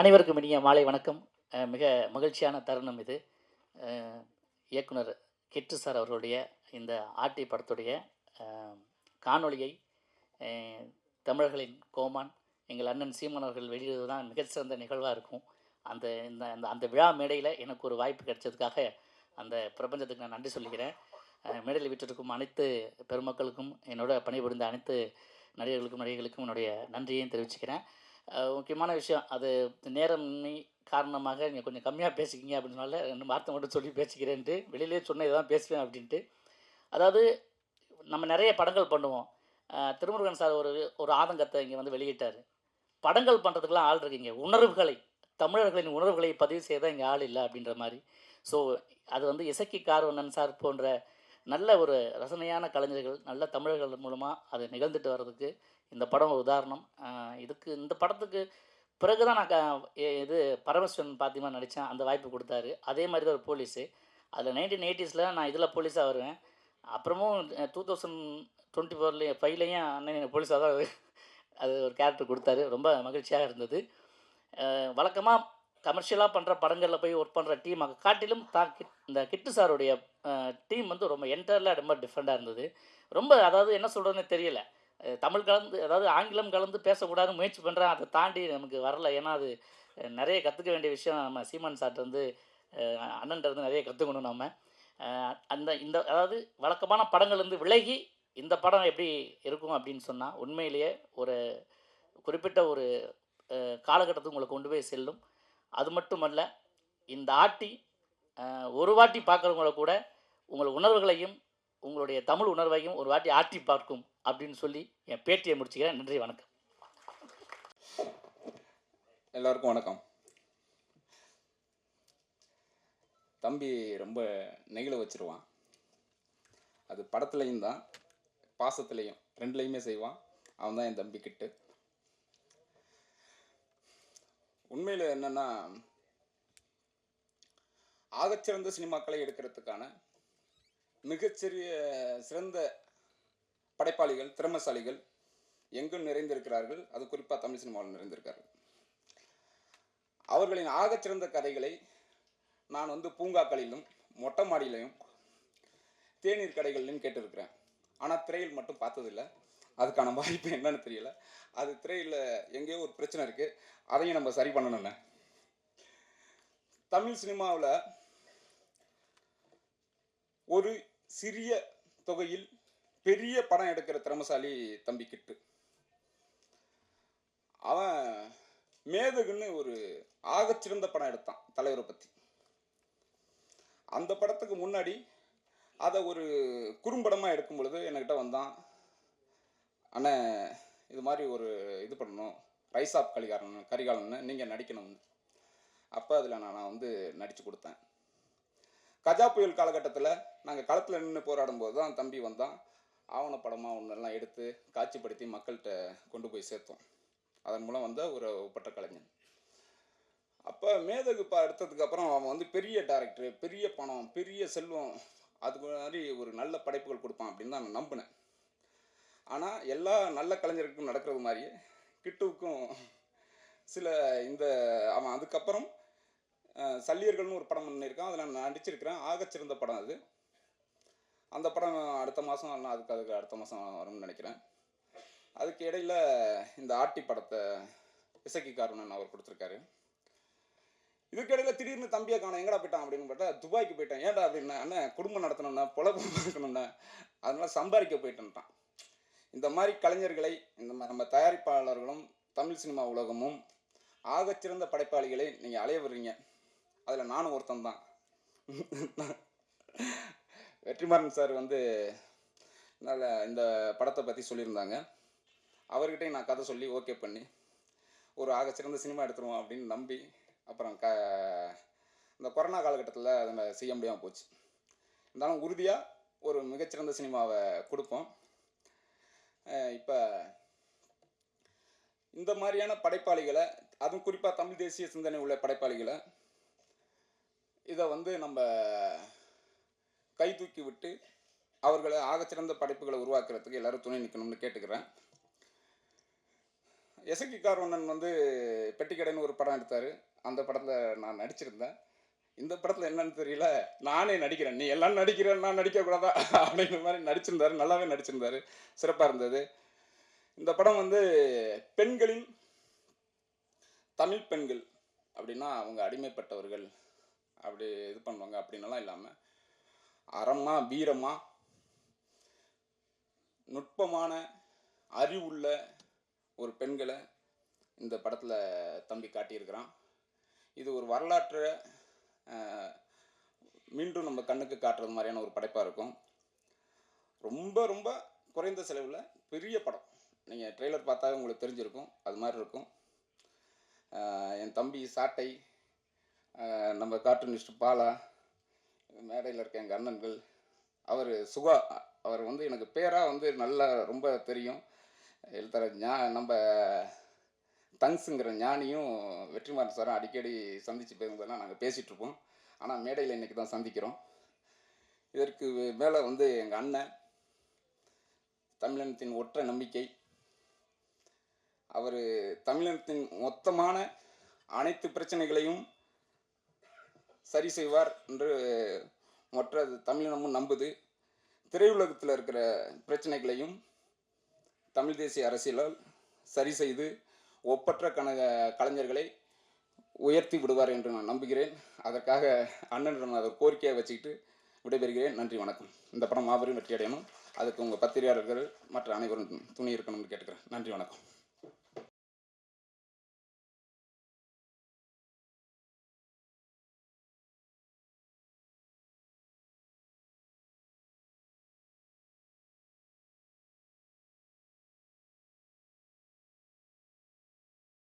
அனைவருக்கும் இனிய மாலை வணக்கம். மிக மகிழ்ச்சியான தருணம் இது. இயக்குனர் கிட்டு சார் அவர்களுடைய இந்த ஆர்டி படத்துடைய காணொளியை தமிழர்களின் கோமான் எங்கள் அண்ணன் சீமானவர்கள் அவர்கள் வெளியிடுவது தான் மிகச்சிறந்த நிகழ்வாக இருக்கும். அந்த இந்த அந்த அந்த விழா மேடையில் எனக்கு ஒரு வாய்ப்பு கிடைச்சதுக்காக அந்த பிரபஞ்சத்துக்கு நான் நன்றி சொல்லிக்கிறேன். மேடையில் விட்டிருக்கும் அனைத்து பெருமக்களுக்கும் என்னோட பணிபுரிந்த அனைத்து நடிகர்களுக்கும் நடிகைகளுக்கும் என்னுடைய நன்றியையும் தெரிவிச்சுக்கிறேன். முக்கியமான விஷயம். அது நேரமின்மை காரணமாக நீங்கள் கொஞ்சம் கம்மியாக பேசிக்கிங்க அப்படின்னு சொன்னால ரெண்டு வார்த்தை மட்டும் சொல்லி பேசிக்கிறேன்ட்டு. வெளியிலே சொன்ன இதான் பேசுவேன் அப்படின்ட்டு. அதாவது நம்ம நிறைய படங்கள் பண்ணுவோம். திருமுருகன் சார் ஒரு ஒரு ஆதங்கத்தை இங்கே வந்து வெளியிட்டார். படங்கள் பண்ணுறதுக்கெலாம் ஆள் இருக்கீங்க. உணர்வுகளை தமிழர்களின் உணர்வுகளை பதிவு செய்ய இங்கே ஆள் இல்லை அப்படின்ற மாதிரி. ஸோ அது வந்து இசக்கி கார்வண்ணன் சார் போன்ற நல்ல ஒரு ரசனையான கலைஞர்கள் நல்ல தமிழர்கள் மூலமாக அது நிகழ்ந்துட்டு வர்றதுக்கு இந்த படம் ஒரு உதாரணம். இதுக்கு இந்த படத்துக்கு பிறகு தான் நான் க- எ- இது பரமேஸ்வரன் பாத்திமா நடித்தேன் அந்த வாய்ப்பு கொடுத்தாரு. அதே மாதிரி தான் ஒரு போலீஸு. அதில் நைன்டீன் எயிட்டிஸில் நான் இதில் போலீஸாக வருவேன். அப்புறமும் டூ தௌசண்ட் டுவெண்ட்டி ஃபோர்லேயும் ஃபைவ்லையும் அண்ணன் போலீஸாக தான் அது- ஒரு கேரக்டர் கொடுத்தாரு. ரொம்ப மகிழ்ச்சியாக இருந்தது. வழக்கமாக கமர்ஷியலாக பண்ணுற படங்களில் போய் ஒர்க் பண்ணுற டீம் காட்டிலும் தா கிட் இந்த கிட்டு சாருடைய டீம் வந்து ரொம்ப என்டர்ல ரொம்ப டிஃப்ரெண்ட்டாக இருந்தது. ரொம்ப அதாவது என்ன சொல்கிறதுன்னு தெரியல. தமிழ் கலந்து அதாவது ஆங்கிலம் கலந்து பேசக்கூடாதுன்னு முயற்சி பண்ணுறேன் அதை தாண்டி நமக்கு வரல. ஏன்னா அது நிறைய கற்றுக்க வேண்டிய விஷயம். நம்ம சீமான் சார்ட்ட வந்து அஹ், நிறைய கற்றுக்கணும் நம்ம அந்த இந்த அதாவது வழக்கமான படங்கள்லேருந்து விலகி இந்த படம் எப்படி இருக்கும் அப்படின்னு சொன்னால் உண்மையிலேயே ஒரு குறிப்பிட்ட ஒரு காலகட்டத்தை காலகட்டத்துக்கு உங்களை கொண்டு போய் செல்லும். அது மட்டுமல்ல இந்த ஆட்டி ஒரு வாட்டி பார்க்குறவங்கள கூட உங்கள் உணர்வுகளையும் உங்களுடைய தமிழ் உணர்வையும் ஒரு வாட்டி ஆட்டி பார்க்கும் அப்படின்னு சொல்லி என் பேட்டியை முடிச்சுக்கிறேன். நன்றி வணக்கம். எல்லாருக்கும் வணக்கம். தம்பி ரொம்ப நெகிழ வச்சிருவான். அது படத்துலையும் தான் பாசத்துலேயும் ரெண்டுலேயுமே செய்வான். அவன் தான் என் தம்பி கிட்டு. உண்மையில் என்னென்னா ஆகச்சிறந்த சினிமாக்களை எடுக்கிறதுக்கான மிகச்சிறிய சிறந்த படைப்பாளிகள் திறமசாலிகள் எங்கும் நிறைந்திருக்கிறார்கள். அது குறிப்பாக தமிழ் சினிமாவில் நிறைந்திருக்கிறார்கள். அவர்களின் ஆகச்சிறந்த கதைகளை நான் வந்து பூங்காக்களிலும் மொட்டை மாடியிலையும் தேநீர் கடைகளிலும் கேட்டிருக்கிறேன். ஆனால் திரையில் மட்டும் பார்த்ததில்ல. அதுக்கான வாய்ப்பு என்னன்னு தெரியல. அது திரையில் எங்கேயோ ஒரு பிரச்சனை இருக்குது அதையும் நம்ம சரி பண்ணணும்னு தமிழ் சினிமாவில் ஒரு சிறிய தொகையில் பெரிய படம் எடுக்கிற திறமசாலி தம்பி கிட்டு. அவன் மேதகுன்னு ஒரு ஆகச்சிறந்த படம் எடுத்தான் தலைவரை பற்றி அந்த படத்துக்கு முன்னாடி அதை ஒரு குறும்படமாக எடுக்கும் பொழுது என்கிட்ட வந்தான் அண்ணே இது மாதிரி ஒரு இது பண்ணணும் ரைஸ் ஆஃப் கலிகாரன் கரிகாலன்னு நீங்கள் நடிக்கணும்னு அப்போ அதில் நான் நான் வந்து நடித்து கொடுத்தேன். கஜா புயல் காலகட்டத்தில் நாங்கள் களத்தில் நின்று போராடும் போது தான் தம்பி வந்தான். ஆவணப்படமாக ஒன்றெல்லாம் எடுத்து காட்சிப்படுத்தி மக்கள்கிட்ட கொண்டு போய் சேர்த்தோம். அதன் மூலம் வந்த ஒரு பட்ட கலைஞன். அப்போ மேதகு பா எடுத்ததுக்கப்புறம் அவன் வந்து பெரிய டேரக்டரு பெரிய பணம் பெரிய செல்வம் அதுக்கு மாதிரி ஒரு நல்ல படைப்புகள் கொடுப்பான் அப்படின்னு தான் நான் நம்பினேன். ஆனால் எல்லா நல்ல கலைஞருக்கும் நடக்கிறது மாதிரியே கிட்டுவுக்கும் சில இந்த அவன் அதுக்கப்புறம் சல்லியர்கள்னு ஒரு படம் பண்ணியிருக்கான். அதில் நான் நடிச்சிருக்கிறேன். ஆகச்சிறந்த படம் அது. அந்த படம் அடுத்த மாதம் இல்லைனா அதுக்கு அதுக்கு அடுத்த மாதம் வரும்னு நினைக்கிறேன். அதுக்கு இடையில் இந்த ஆட்டி படத்தை இசக்கி காரணன் அவர் கொடுத்துருக்காரு. இதுக்கு இடையில திடீர்னு தம்பியை காணும் எங்கடா போயிட்டான் அப்படின்னு பார்த்தா துபாய்க்கு போயிட்டேன். ஏன்டா அப்படின்னா அண்ணன் குடும்பம் நடத்தணும்னா பொழப்பு பார்க்கணும்னா. அதனால் சம்பாதிக்க போயிட்டேன்ட்டான். இந்த மாதிரி கலைஞர்களை இந்த மாதிரி நம்ம தயாரிப்பாளர்களும் தமிழ் சினிமா உலகமும் ஆகச்சிறந்த படைப்பாளிகளை நீங்கள் அலைய வர்றீங்க அதில் நானும் ஒருத்தன் தான். வெற்றிமாறன் சார் வந்து நல்ல இந்த படத்தை பற்றி சொல்லியிருந்தாங்க. அவர்கிட்டையும் நான் கதை சொல்லி ஓகே பண்ணி ஒரு ஆகச்சிறந்த சினிமா எடுத்துருவோம் அப்படின்னு நம்பி அப்புறம் க இந்த கொரோனா காலகட்டத்தில் அதை செய்ய முடியாமல் போச்சு. இருந்தாலும் உறுதியாக ஒரு மிகச்சிறந்த சினிமாவை கொடுப்போம். இப்போ இந்த மாதிரியான படைப்பாளிகளை அதுவும் குறிப்பாக தமிழ் தேசிய சிந்தனை உள்ள படைப்பாளிகளை இதை வந்து நம்ம கை தூக்கி விட்டு அவர்களை ஆகச்சிறந்த படைப்புகளை உருவாக்குறதுக்கு எல்லாரும் துணை நிற்கணும்னு கேட்டுக்கிறேன். எசக்கி கார்வண்ணன் வந்து பெட்டிக்கடைன்னு ஒரு படம் எடுத்தார். அந்த படத்தில் நான் நடிச்சிருந்தேன். இந்த படத்தில் என்னன்னு தெரியல நானே நடிக்கிறேன். நீ எல்லாம் நடிக்கிற நான் நடிக்கக்கூடாதா? அப்படின்ற மாதிரி நடிச்சிருந்தாரு. நல்லாவே நடிச்சிருந்தாரு. சிறப்பாக இருந்தது. இந்த படம் வந்து பெண்களின் தமிழ் பெண்கள் அப்படின்னா அவங்க அடிமைப்பட்டவர்கள் அப்படி இது பண்ணுவாங்க அப்படின்னலாம் இல்லாமல் அறமா வீரமா நுட்பமான அறிவுள்ள ஒரு பெண்களை இந்த படத்தில் தம்பி காட்டியிருக்கிறான். இது ஒரு வரலாற்றை மீண்டும் நம்ம கண்ணுக்கு காட்டுறது மாதிரியான ஒரு படைப்பாக இருக்கும். ரொம்ப ரொம்ப குறைந்த செலவில் பெரிய படம். நீங்கள் ட்ரெய்லர் பார்த்தா உங்களுக்கு தெரிஞ்சிருக்கும். அது மாதிரி இருக்கும். என் தம்பி சாட்டை நம்ம கார்ட்டூனிஸ்ட் பாலா மேடையில் இருக்க எங்கள் அண்ணன்கள் அவர் சுகா அவர் வந்து எனக்கு பேராக வந்து நல்லா ரொம்ப தெரியும். எழுத்தர ஞா நம்ம தங்ஸுங்கிற ஞானியும் வெற்றிமாறன் சாரும் அடிக்கடி சந்திச்சு போகும்போதெல்லாம் நாங்கள் பேசிகிட்ருப்போம் ஆனால் மேடையில் இன்றைக்கி தான் சந்திக்கிறோம். இதற்கு மேலே வந்து எங்கள் அண்ணன் தமிழினத்தின் ஒற்ற நம்பிக்கை. அவர் தமிழினத்தின் மொத்தமான அனைத்து பிரச்சனைகளையும் சரி செய்வார் என்று மற்ற தமிழினமும் நம்புது. திரையுலகத்தில் இருக்கிற பிரச்சனைகளையும் தமிழ் தேசிய அரசியலால் சரி செய்து ஒப்பற்ற கண கலைஞர்களை உயர்த்தி விடுவார் என்று நான் நம்புகிறேன். அதற்காக அண்ணனிடம் அதை கோரிக்கையை வச்சுக்கிட்டு விடைபெறுகிறேன். நன்றி வணக்கம். இந்த படம் மாபெரும் வெற்றி அடையணும் அதுக்கு உங்கள் பத்திரிகையாளர்கள் மற்ற அனைவரும் துணி இருக்கணும்னு கேட்டுக்கிறேன். நன்றி வணக்கம்.